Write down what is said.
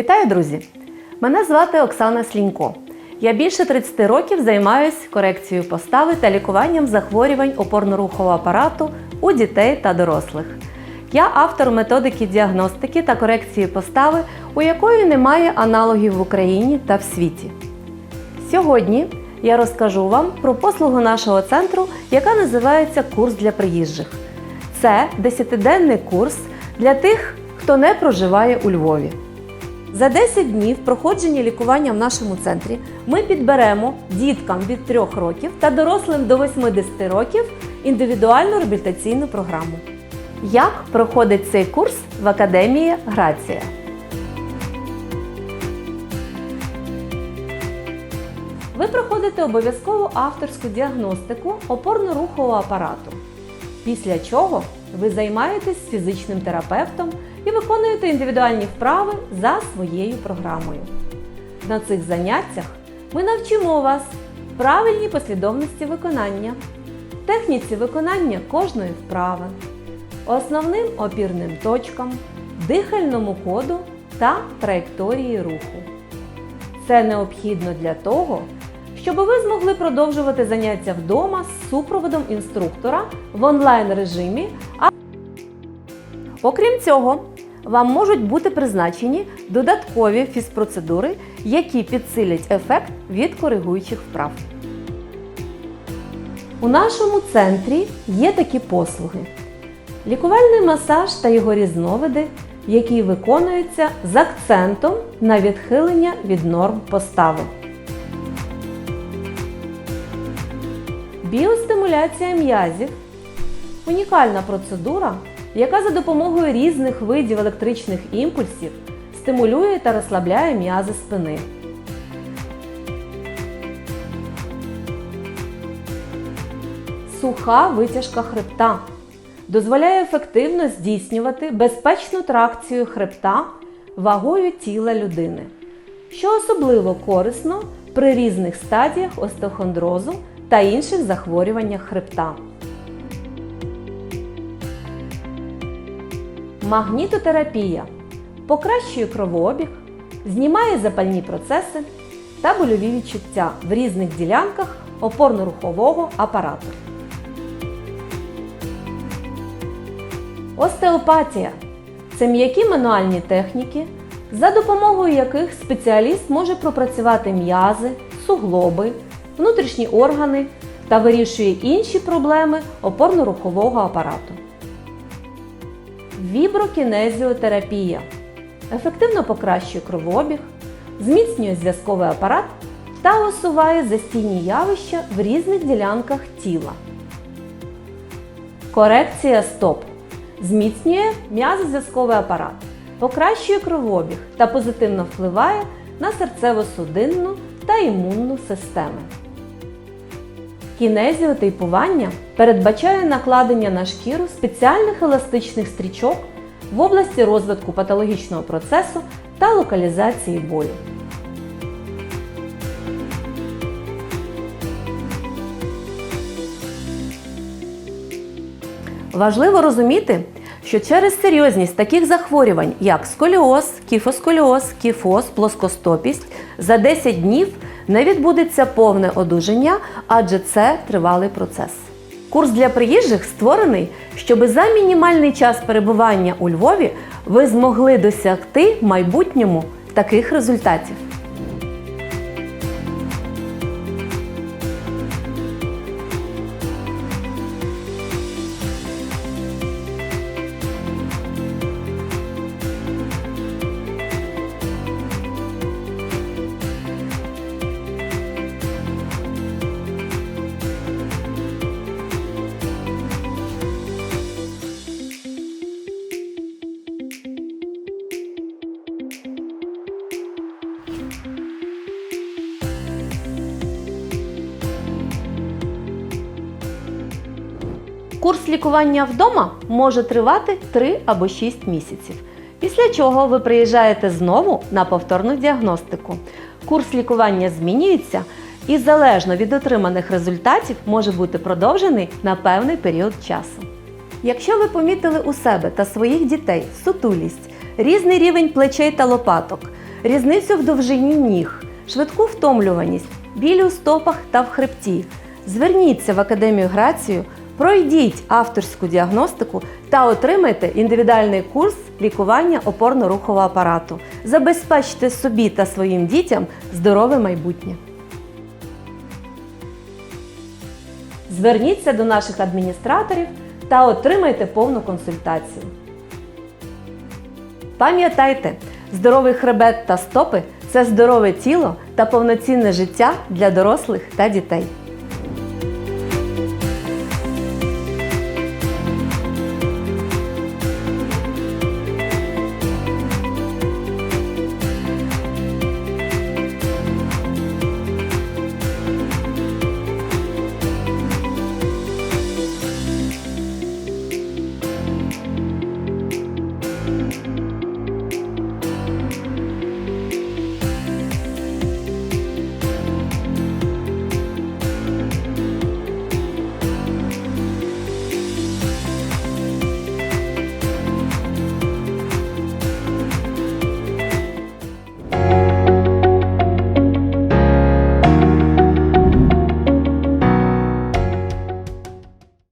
Вітаю, друзі! Мене звати Оксана Слінько. Я більше 30 років займаюся корекцією постави та лікуванням захворювань опорно-рухового апарату у дітей та дорослих. Я автор методики діагностики та корекції постави, у якої немає аналогів в Україні та в світі. Сьогодні я розкажу вам про послугу нашого центру, яка називається Курс для приїжджих. Це 10-денний курс для тих, хто не проживає у Львові. За 10 днів проходження лікування в нашому центрі ми підберемо діткам від 3 років та дорослим до 80 років індивідуальну реабілітаційну програму. Як проходить цей курс в Академії Грація? Ви проходите обов'язкову авторську діагностику опорно-рухового апарату. Після чого ви займаєтесь фізичним терапевтом і виконуєте індивідуальні вправи за своєю програмою. На цих заняттях ми навчимо вас правильній послідовності виконання, техніці виконання кожної вправи, основним опірним точкам, дихальному коду та траєкторії руху. Це необхідно для того, щоб ви змогли продовжувати заняття вдома з супроводом інструктора в онлайн режимі. Окрім цього, вам можуть бути призначені додаткові фізпроцедури, які підсилять ефект від коригуючих вправ. У нашому центрі є такі послуги: лікувальний масаж та його різновиди, які виконуються з акцентом на відхилення від норм постави. Біостимуляція м'язів унікальна процедура, яка за допомогою різних видів електричних імпульсів стимулює та розслабляє м'язи спини. Суха витяжка хребта дозволяє ефективно здійснювати безпечну тракцію хребта вагою тіла людини, що особливо корисно при різних стадіях остеохондрозу та інших захворюваннях хребта. Магнітотерапія покращує кровообіг, знімає запальні процеси та больові відчуття в різних ділянках опорно-рухового апарату. Остеопатія це м'які мануальні техніки, за допомогою яких спеціаліст може пропрацювати м'язи, суглоби, внутрішні органи та вирішує інші проблеми опорно-рухового апарату. Віброкінезіотерапія ефективно покращує кровообіг, зміцнює зв'язковий апарат та усуває застійні явища в різних ділянках тіла. Корекція стоп зміцнює м'язозв'язковий апарат, покращує кровообіг та позитивно впливає на серцево-судинну та імунну системи. Кінезіотейпування передбачає накладення на шкіру спеціальних еластичних стрічок в області розвитку патологічного процесу та локалізації болю. Важливо розуміти, що через серйозність таких захворювань, як сколіоз, кіфосколіоз, кіфоз, плоскостопість, за 10 днів не відбудеться повне одужання, адже це тривалий процес. Курс для приїжджих створений, щоб за мінімальний час перебування у Львові ви змогли досягти в майбутньому таких результатів. Курс лікування вдома може тривати 3 або 6 місяців. Після чого ви приїжджаєте знову на повторну діагностику. Курс лікування змінюється і залежно від отриманих результатів може бути продовжений на певний період часу. Якщо ви помітили у себе та своїх дітей сутулість, різний рівень плечей та лопаток, різницю в довжині ніг, швидку втомлюваність, біль у стопах та в хребті. Зверніться в Академію Грацію, пройдіть авторську діагностику та отримайте індивідуальний курс лікування опорно-рухового апарату. Забезпечте собі та своїм дітям здорове майбутнє. Зверніться до наших адміністраторів та отримайте повну консультацію. Пам'ятайте, здоровий хребет та стопи це здорове тіло та повноцінне життя для дорослих та дітей.